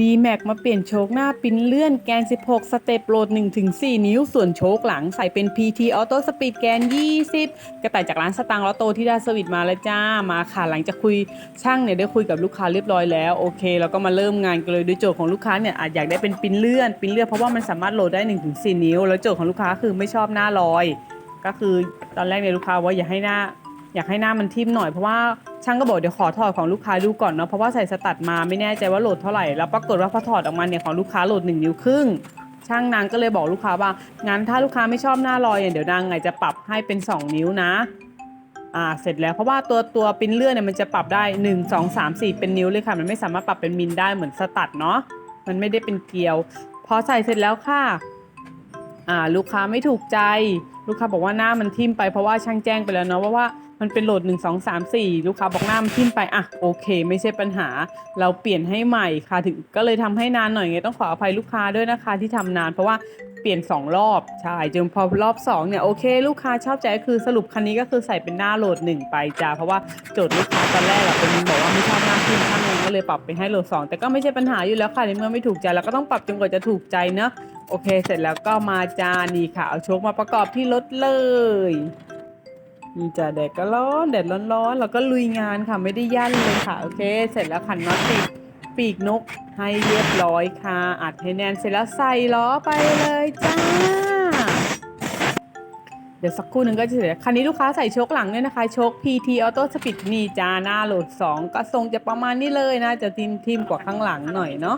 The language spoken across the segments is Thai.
ดีแม็กมาเปลี่ยนโชคหน้าปิ้นเลื่อนแกน 16 สเต็ปโหลด 1-4 นิ้ว ส่วนโชคหลังใส่เป็น PT Auto Speed แกน 20 กระต่ายจากร้านสตางค์ลอตโตที่ดาสวิตมาแล้วจ้ามาค่ะ หลังจากคุยช่างเนี่ยได้คุยกับลูกค้าเรียบร้อยแล้ว โอเคแล้วก็มาเริ่มงานกันเลยโดยโจทย์ของลูกค้าเนี่ยอาจอยากได้เป็นปิ้นเลื่อนปิ้นเลื่อนเพราะว่ามันสามารถโหลดได้ 1-4 นิ้ว แล้วโจทย์ของลูกค้าคือไม่ชอบหน้าลอย ก็คือตอนแรกเนี่ยลูกค้าว่าอย่าให้หน้าอยากให้หน้ามันทิ่มหน่อยเพราะว่า ช่างก็บอกเดี๋ยวขอถอดของลูกค้าดูก่อนเนาะเพราะว่าใส่สตัดมาไม่แน่ใจว่าโหลดเท่าไหร่แล้วปรากฏว่าพอถอดออกมาเนี่ยของลูกค้าโหลด 1 นิ้วครึ่งช่างนางก็เลยบอกลูกค้าว่างั้นถ้าลูกค้าไม่ชอบหน้าลอยเนี่ยเดี๋ยวนางไงจะปรับให้เป็น 2 นิ้วนะอ่าเสร็จแล้วเพราะว่าตัวตัวปิ้นเลื่อนเนี่ยมันจะปรับได้ 1 2 3 4 เป็นนิ้วเลยค่ะ มันไม่สามารถปรับเป็นมิลได้เหมือนสตัดเนาะมันไม่ได้เป็นเกลียว พอใส่เสร็จแล้วค่ะอ่าลูกค้าไม่ถูกใจ ลูกค้าบอกว่าหน้ามันทิ่มไปเพราะว่าช่างแจ้งไปแล้วเนาะว่าว่ามันเป็นโหลด 1 2 3 4 ลูกค้าบอกหน้ามันทิ่มไปอะโอเค ไม่ใช่ปัญหา เราเปลี่ยนให้ใหม่ค่ะถึงก็เลยทำให้นานหน่อยไงต้องขออภัยลูกค้าด้วยนะคะที่ทำนาน เพราะว่าเปลี่ยน 2 รอบใช่จนพอรอบ2เนี่ยโอเค ลูกค้าชอบใจก็คือสรุปคันนี้ก็คือใส่เป็นหน้าโหลด 1 ไปจ้าเพราะว่าโจทย์ลูกค้าตอนแรกอะเป็นบอกว่าไม่ชอบหน้าทิ่มช่างเองก็เลยปรับไปให้โหลด 2 แต่ก็ไม่ใช่ปัญหาอยู่แล้วค่ะในเมื่อไม่ถูกใจเราก็ต้องปรับจนกว่าจะถูกใจเนอะ โอเค เสร็จแล้วก็มาจานนี่ค่ะ เอาชกมาประกอบที่รถเลยนี่จ้ะแดดก็ร้อนแดดร้อนๆแล้วก็ลุยงานค่ะไม่ได้ยั่นเลยค่ะ โอเค เสร็จแล้วขันน็อตติดปีกนกให้เรียบร้อยค่ะ อัดให้แน่นเสร็จแล้วใส่ล้อไปเลยจ้า เดี๋ยวสักครู่หนึ่งก็จะเสร็จคันนี้ลูกค้าใส่โชคหลังด้วยนะคะ โชค PT Auto Speed นี่จ้าหน้าโหลด 2 ก็ทรงจะประมาณนี้เลยนะ จะทิมทิมกว่าข้างหลังหน่อยเนาะ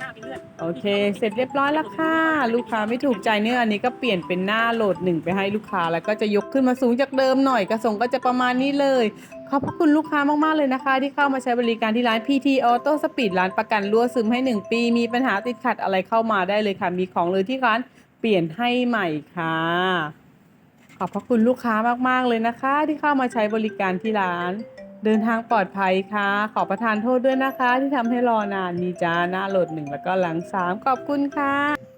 โอเค เสร็จเรียบร้อยแล้วค่ะ ลูกค้าไม่ถูกใจเนี่ยอันนี้ก็เปลี่ยนเป็นหน้าโหลดหนึ่งไปให้ลูกค้าแล้วก็จะยกขึ้นมาสูงจากเดิมหน่อยกระส่งก็จะประมาณนี้เลยขอบพระคุณลูกค้ามาก ๆ เลยนะคะ ที่เข้ามาใช้บริการที่ร้าน PT Auto Speed ร้านประกันรั่วซึมให้ 1 ปี มีปัญหาติดขัดอะไรเข้ามาได้เลยค่ะ มีของเลยที่ร้านเปลี่ยนให้ใหม่ค่ะ ขอบพระคุณลูกค้ามากๆเลยนะคะ ที่เข้ามาใช้บริการที่ร้าน เดินทางปลอดภัยค่ะ ขอประทานโทษด้วยนะคะ ที่ทำให้รอนานมีจ้าหน้าโหลดหนึ่งแล้วก็หลังสามขอบคุณค่ะ